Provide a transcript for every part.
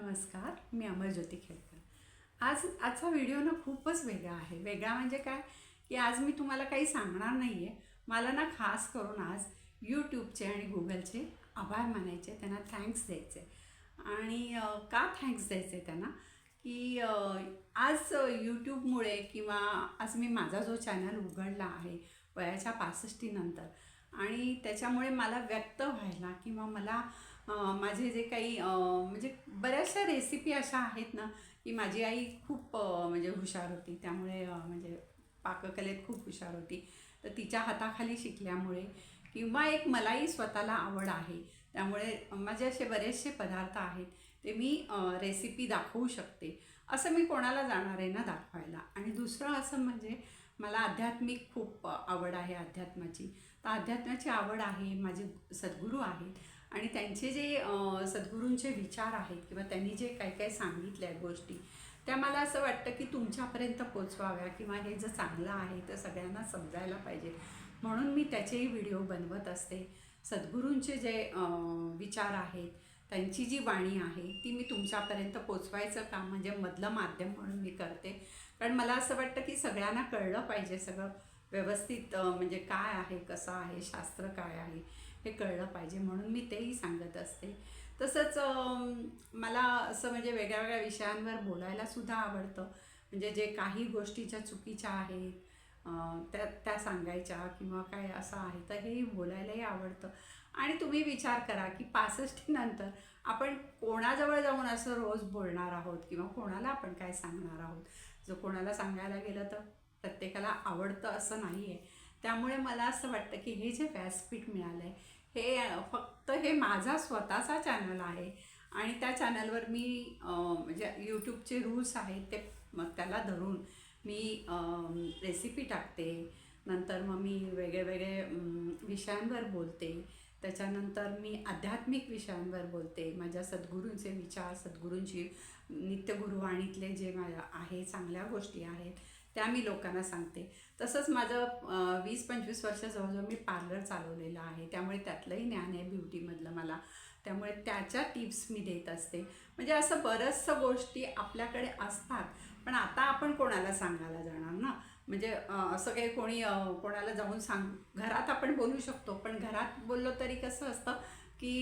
नमस्कार मी अमरज्योती खेळकर आज आजचा व्हिडिओ ना खूपच वेगळा आहे. वेगळा म्हणजे काय? की आज मी तुम्हाला काही सांगणार नाही आहे मला ना खास करून आज यूट्यूबचे आणि गुगलचे आभार मानायचे त्यांना थँक्स द्यायचे. आणि का थँक्स द्यायचे त्यांना? की आज यूट्यूबमुळे किंवा आज मी माझा जो चॅनल उघडला आहे वयाच्या पासष्टीनंतर आणि त्याच्यामुळे मला व्यक्त व्हायला किंवा मला माझे जे काही म्हणजे बऱ्याचशा रेसिपी अशा आहेत ना की माझी आई खूप म्हणजे हुशार होती. त्यामुळे म्हणजे पाककलेत खूप हुशार होती. तर तिच्या हाताखाली शिकल्यामुळे किंवा एक मलाही स्वतःला आवड आहे. त्यामुळे माझे असे बरेचसे पदार्थ आहेत ते मी रेसिपी दाखवू शकते. असं मी कोणाला जाणार आहे ना दाखवायला. आणि दुसरं असं म्हणजे मला आध्यात्मिक खूप आवड आहे अध्यात्माची तर अध्यात्माची आवड आहे माझे सद्गुरू आहेत. आणि त्यांचे जे सद्गुरूंचे विचार आहेत किंवा त्यांनी जे काही काही सांगितल्या आहेत गोष्टी त्या मला असं वाटतं की तुमच्यापर्यंत पोचवाव्या किंवा हे जर चांगलं आहे तर सगळ्यांना समजायला पाहिजे. म्हणून मी त्याचेही व्हिडिओ बनवत असते. सद्गुरूंचे जे विचार आहेत त्यांची जी वाणी आहे ती मी तुमच्यापर्यंत पोचवायचं काम म्हणजे मधलं माध्यम म्हणून मी करते. कारण मला असं वाटतं की सगळ्यांना कळलं पाहिजे सगळं व्यवस्थित म्हणजे काय आहे कसं आहे शास्त्र काय आहे. हे कळलं पाहिजे म्हणून मी तेही सांगत असते. तसंच मला असं म्हणजे वेगळ्या वेगळ्या विषयांवर बोलायला सुद्धा आवडतं. म्हणजे जे काही गोष्टीच्या चुकीच्या आहेत त्या त्या सांगायच्या किंवा काय असं आहे तर हेही बोलायलाही आवडतं. आणि तुम्ही विचार करा की पासष्टीनंतर आपण कोणाजवळ जाऊन असं रोज बोलणार आहोत किंवा कोणाला आपण काय सांगणार आहोत? जर कोणाला सांगायला गेलं तर प्रत्येकाला आवडतं असं नाही आहे त्यामुळे मला असं वाटतं की हे जे व्यासपीठ मिळालं आहे हे फक्त हे माझा स्वतःचा चॅनल आहे. आणि त्या चॅनलवर मी म्हणजे यूट्यूबचे रूल्स आहेत ते मग त्याला धरून मी रेसिपी टाकते. नंतर मग मी वेगळे वेगळे विषयांवर बोलते. त्याच्यानंतर मी आध्यात्मिक विषयांवर बोलते. माझ्या सद्गुरूंचे विचार सद्गुरूंची नित्यगुरुवाणीतले जे माझ्या आहे चांगल्या गोष्टी आहेत त्या मी लोकांना सांगते. तसंच माझं वीस पंचवीस वर्ष जवळजवळ मी पार्लर चालवलेलं आहे. त्यामुळे त्यातलंही ज्ञान आहे ब्युटीमधलं मला. त्यामुळे त्याच्या टिप्स मी देत असते. म्हणजे असं बरंचसं गोष्टी आपल्याकडे असतात पण आता आपण कोणाला सांगायला जाणार ना? म्हणजे असं काही कोणी कोणाला जाऊन सांग घरात आपण बोलू शकतो पण घरात बोललो तरी कसं असतं की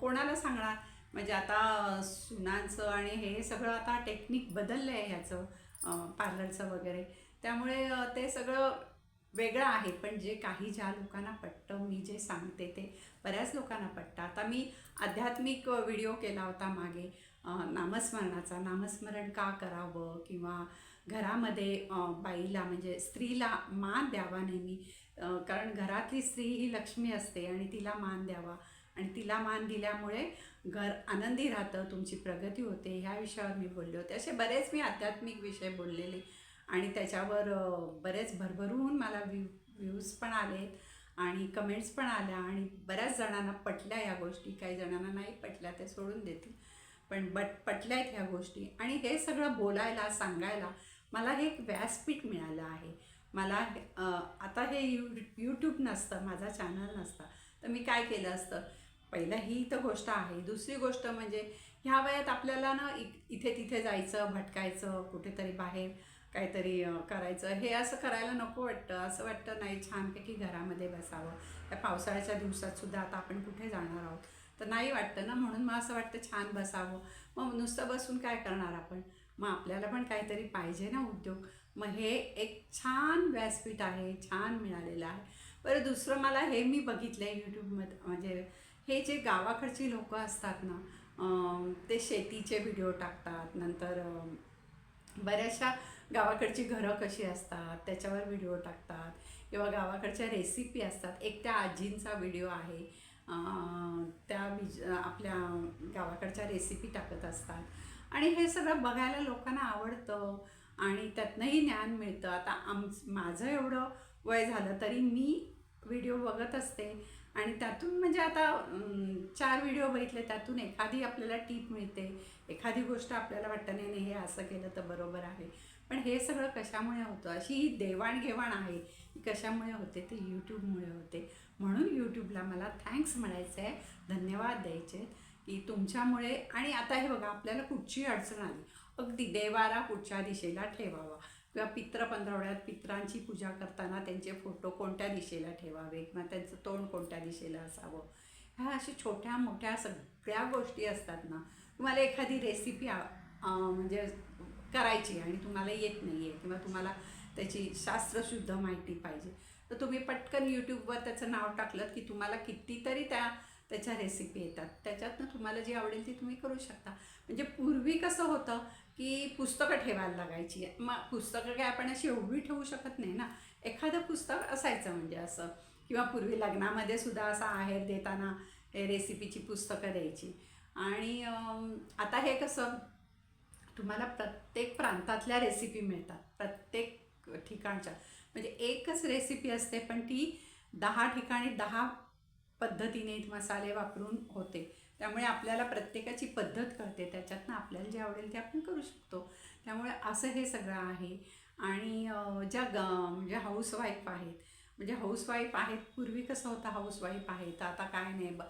कोणाला सांगणार? म्हणजे आता सुनांचं आणि हे सगळं आता टेक्निक बदललं आहे ह्याचं. पार्लरचं वगैरे. त्यामुळे ते सगळं वेगळं आहे पण जे काही ज्या लोकांना पटतं मी जे सांगते ते बऱ्याच लोकांना पटतं. आता मी आध्यात्मिक व्हिडिओ केला होता मागे. नामस्मरणाचा. नामस्मरण का करावं? किंवा घरामध्ये बाईला म्हणजे स्त्रीला मान द्यावा नेहमी? कारण घरातली स्त्री ही लक्ष्मी असते आणि तिला मान द्यावा. आणि तिला मान दिल्यामुळे घर आनंदी राहतं तुमची प्रगती होते ह्या विषयावर मी बोलले होते. असे बरेच मी आध्यात्मिक विषय बोललेले. आणि त्याच्यावर बरेच भरभरून मला व्ह्यू व्ह्यूज पण आलेत आणि कमेंट्स पण आल्या आणि बऱ्याच जणांना पटल्या ह्या गोष्टी. काही जणांना नाही पटल्या ते सोडून देतील. पण बट पटल्या आहेत ह्या गोष्टी. आणि हे सगळं बोलायला सांगायला मला हे एक व्यासपीठ मिळालं आहे. मला आता हे यू यूट्यूब नसतं माझा चॅनल नसता. तर मी काय केलं असतं? पहिलं ही तर गोष्ट आहे. दुसरी गोष्ट म्हणजे ह्या वयात आपल्याला ना इथे तिथे जायचं भटकायचं कुठेतरी बाहेर काहीतरी करायचं. हे असं करायला नको वाटतं. असं वाटतं नाही छानपैकी घरामध्ये बसावं. त्या पावसाळ्याच्या दिवसात सुद्धा आता आपण कुठे जाणार आहोत? तर नाही वाटतं ना? म्हणून मग असं वाटतं छान बसावं. मग नुसतं बसून काय करणार आपण? मग आपल्याला पण काहीतरी पाहिजे ना उद्योग. मग हे एक छान व्यासपीठ आहे छान मिळालेलं आहे. बरं दुसरं मला हे मी बघितलं आहे यूट्यूबमध्ये म्हणजे हे जे गावाकडची लोकं असतात ना ते शेतीचे व्हिडिओ टाकतात. नंतर बऱ्याचशा गावाकडची घरं कशी असतात त्याच्यावर व्हिडिओ टाकतात. किंवा गावाकडच्या रेसिपी असतात. एक त्या आजींचा व्हिडिओ आहे. त्या विज आपल्या गावाकडच्या रेसिपी टाकत असतात. आणि हे सगळं बघायला लोकांना आवडतं आणि त्यातनंही ज्ञान मिळतं. आता आम माझं एवढं वय झालं तरी मी व्हिडिओ बघत असते. आणि त्यातून म्हणजे आता चार व्हिडिओ बघितले त्यातून एखादी आपल्याला टीप मिळते. एखादी गोष्ट आपल्याला वाटतं नाही नाही हे असं केलं तर बरोबर आहे. पण हे सगळं कशामुळे होतं? अशी ही देवाणघेवाण आहे ही कशामुळे होते? ते यूट्यूबमुळे होते. म्हणून यूट्यूबला मला थँक्स म्हणायचं आहे धन्यवाद द्यायचे की तुमच्यामुळे आणि आता हे बघा आपल्याला कुठची अडचण आली? अगदी देवारा कुठच्या दिशेला ठेवावा. किंवा पित्र पंधरवड्यात पित्रांची पूजा करताना त्यांचे फोटो कोणत्या दिशेला ठेवावे? किंवा त्यांचं तोंड कोणत्या दिशेला असावं? ह्या अशा छोट्या मोठ्या सगळ्या गोष्टी असतात ना. तुम्हाला एखादी रेसिपी म्हणजे करायची आणि तुम्हाला येत नाही आहे किंवा तुम्हाला त्याची शास्त्रशुद्ध माहिती पाहिजे तर तुम्ही पटकन यूट्यूबवर त्याचं नाव टाकलं की तुम्हाला कितीतरी त्या त्याच्या रेसिपी येतात. त्याच्यातनं तुम्हाला जी आवडेल ती तुम्ही करू शकता. म्हणजे पूर्वी कसं होतं की पुस्तकं ठेवायला लागायची. मग पुस्तकं काय आपण अशी एवढी ठेवू शकत नाही ना. एखादं पुस्तक असायचं म्हणजे असं. किंवा पूर्वी लग्नामध्ये सुद्धा असं आहेर देताना रेसिपीची पुस्तकं द्यायची. आणि आता हे कसं? तुम्हाला प्रत्येक प्रांतातल्या रेसिपी मिळतात. प्रत्येक ठिकाणच्या. म्हणजे एकच रेसिपी असते पण ती दहा ठिकाणी दहा पद्धतीने मसाले वापरून होते. त्यामुळे आपल्याला प्रत्येकाची पद्धत कळते. त्याच्यातनं आपल्याला जे आवडेल ते आपण करू शकतो. त्यामुळे असं हे सगळं आहे. आणि ज्या ग म्हणजे हाऊसवाईफ आहेत म्हणजे हाऊसवाईफ आहेत पूर्वी कसं होतं हाऊसवाईफ आहे? तर आता काय नाही. ब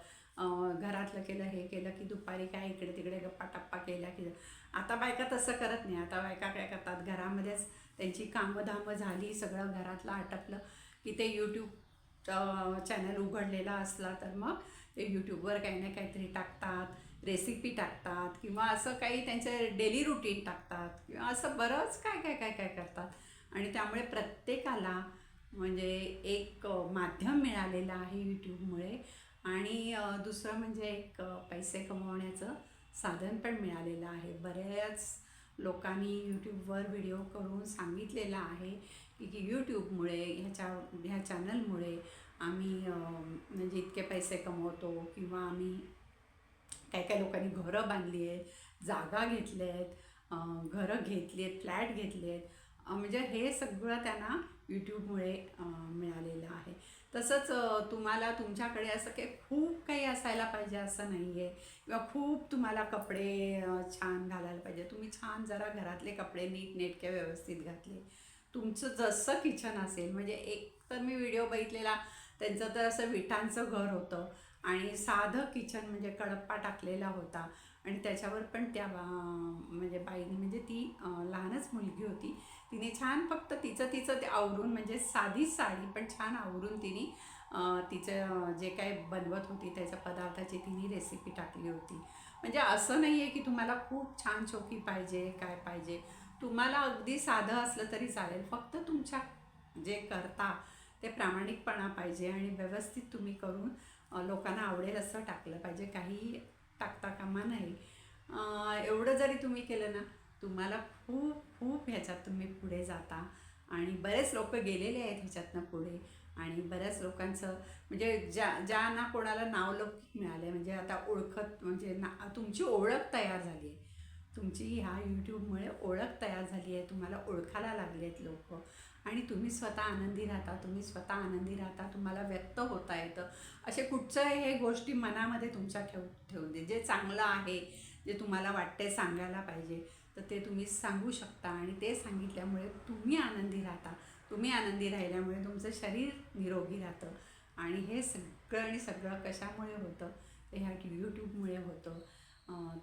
घरातलं केलं हे केलं की दुपारी काय इकडे तिकडे गप्पा टप्पा केल्या की आता बायका तसं करत नाही. आता बायका काय करतात? घरामध्येच त्यांची कामं धामं झाली सगळं घरातलं आटपलं की ते यूट्यूब चॅनल उघडलेला असला तर मग ते यूट्यूबवर काही ना काहीतरी टाकतात रेसिपी टाकतात किंवा असं काही त्यांचे डेली रुटीन टाकतात किंवा असं बरंच काय काय काय काय करतात. आणि त्यामुळे प्रत्येकाला म्हणजे एक माध्यम मिळालेलं आहे यूट्यूबमुळे आणि दुसरं म्हणजे एक पैसे कमवण्याचं साधन पण मिळालेलं आहे. बऱ्याच लोकांनी यूट्यूबवर व्हिडिओ करून सांगितलेलं आहे की यूट्यूबमुळे ह्याच्या ह्या चॅनलमुळे आम्ही म्हणजे इतके पैसे कमवतो किंवा आम्ही काही काही लोकांनी घरं बांधली आहेत जागा घेतल्या आहेत घरं घेतली आहेत फ्लॅट घेतले आहेत म्हणजे हे सगळं त्यांना यूट्यूबमुळे मिळालेलं आहे. तसंच तुम्हाला तुमच्याकडे असं काही खूप काही असायला पाहिजे असं नाही आहे किंवा खूप तुम्हाला कपडे छान घालायला पाहिजे. तुम्ही छान जरा घरातले कपडे नीट नेटके व्यवस्थित घातले. तुमचं जसं किचन असेल म्हणजे एक तर मी व्हिडिओ बघितलेला त्यांचं तर असं विटांचं घर होतं आणि साधं किचन म्हणजे कडप्पा टाकलेला होता आणि त्याच्यावर पण त्या बा- म्हणजे बाईने म्हणजे ती लहानच मुलगी होती. तिने छान फक्त तिचं तिचं ते आवरून म्हणजे साधी साडी पण छान आवरून तिने तिचं जे काय बनवत होती त्याच्या पदार्थाची तिने रेसिपी टाकली होती. म्हणजे असं नाही आहे की तुम्हाला खूप छान चोकी पाहिजे काय पाहिजे. तुम्हाला अगदी साधं असलं तरी चालेल. फक्त तुमच्या जे करता ते प्रामाणिकपणा पाहिजे आणि व्यवस्थित तुम्ही करून लोकांना आवडेल असं टाकलं पाहिजे. काही टाकता कामा नाही. एवढं जरी तुम्ही केलं ना तुम्हाला खूप खूप ह्याच्यात तुम्ही पुढे जाता आणि बरेच लोक गेलेले आहेत ह्याच्यातनं पुढे आणि बऱ्याच लोकांचं म्हणजे ज्या ज्यांना कोणाला नावलौकिक मिळाले म्हणजे आता ओळखत म्हणजे ना तुमची ओळख तयार झाली आहे. तुमची ह्या यूट्यूबमुळे ओळख तयार झाली आहे. तुम्हाला ओळखायला लागले आहेत लोक. आणि तुम्ही स्वतः आनंदी राहता तुम्ही स्वतः आनंदी राहता तुम्हाला व्यक्त होता येतं. असे कुठचंही हे गोष्टी मनामध्ये तुमच्या ठेव ठेवून दे. जे चांगलं आहे जे तुम्हाला वाटते सांगायला पाहिजे तर ते तुम्ही सांगू शकता. आणि ते सांगितल्यामुळे तुम्ही आनंदी राहता. तुम्ही आनंदी राहिल्यामुळे तुमचं शरीर निरोगी राहतं. आणि हे सगळं आणि सगळं कशामुळे होतं? ते ह्या यूट्यूबमुळे होतं.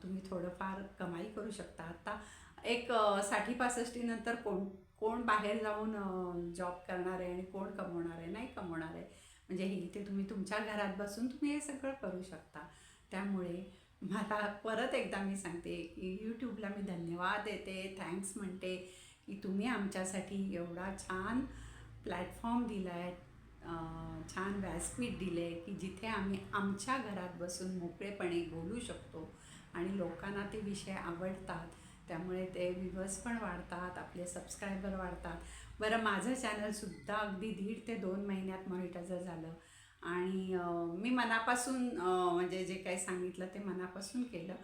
तुम्ही थोडंफार कमाई करू शकता. आता एक साठी पासष्टीनंतर कोण कोण बाहेर जाऊन जॉब करणार आहे आणि कोण कमवणार आहे नाही कमवणार आहे. म्हणजे हे इथे तुम्ही तुमच्या घरात बसून तुम्ही हे सगळं करू शकता. त्यामुळे मला परत एकदा मी सांगते की यूट्यूबला मी धन्यवाद देते. थँक्स म्हणते की तुम्ही आमच्यासाठी एवढा छान प्लॅटफॉर्म दिला आहे छान व्यासपीठ दिले की जिथे आम्ही आमच्या घरात बसून मोकळेपणे बोलू शकतो. आणि लोकांना ते विषय आवडतात. त्यामुळे ते व्ह्यूवर्स पण वाढतात आपले सबस्क्रायबर वाढतात. बरं माझं चॅनलसुद्धा अगदी दीड ते दोन महिन्यात मॉनिटायझर झालं. आणि मी मनापासून म्हणजे जे काही सांगितलं ते मनापासून केलं.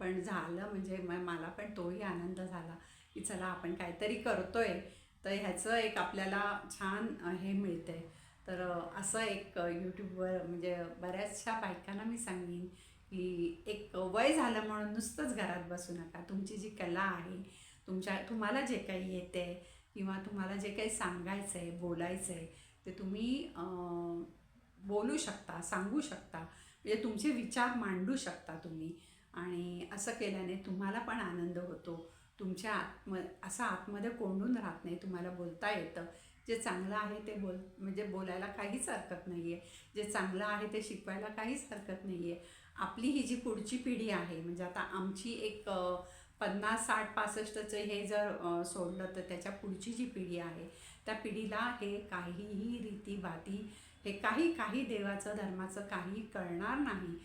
पण झालं म्हणजे म मला पण तोही आनंद झाला की चला आपण काहीतरी करतो आहे तर ह्याचं एक आपल्याला छान हे मिळतं आहे तर असं एक यूट्यूबवर म्हणजे बऱ्याचशा बायकांना मी सांगेन की एक वय झालं म्हणून नुसतंच घरात बसू नका. तुमची जी कला आहे तुमच्या तुम्हाला जे काही येते किंवा तुम्हाला जे काही सांगायचं आहे बोलायचं आहे ते तुम्ही बोलू शकता सांगू शकता. म्हणजे तुमचे विचार मांडू शकता तुम्ही. आणि असं केल्याने तुम्हाला पण आनंद होतो. तुमच्या आत्म असं आतमध्ये कोंडून राहत नाही तुम्हाला बोलता येतं. जे चांगलं आहे ते बोल म्हणजे बोलायला काहीच हरकत नाही आहे जे चांगलं आहे ते शिकवायला काहीच हरकत नाही आहे आपली ही जी पुढची पिढी आहे म्हणजे आता आमची एक पन्नास साठ पासष्टचं हे जर सोडलं तर त्याच्या पुढची जी पिढी आहे त्या पिढीला हे काहीही रीतीभाती हे काही काही देवाचं धर्माचं काही कळणार नाही.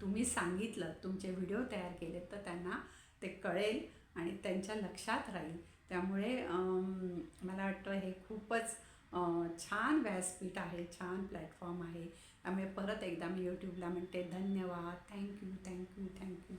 तुम्ही सांगितलं तुमचे व्हिडिओ तयार केले तर त्यांना ते कळेल आणि त्यांच्या लक्षात राहील. त्यामुळे मला वाटतं हे खूपच छान व्यासपीठ आहे छान प्लॅटफॉर्म आहे. त्यामुळे परत एकदा मी यूट्यूबला म्हणते धन्यवाद. Thank you thank you thank you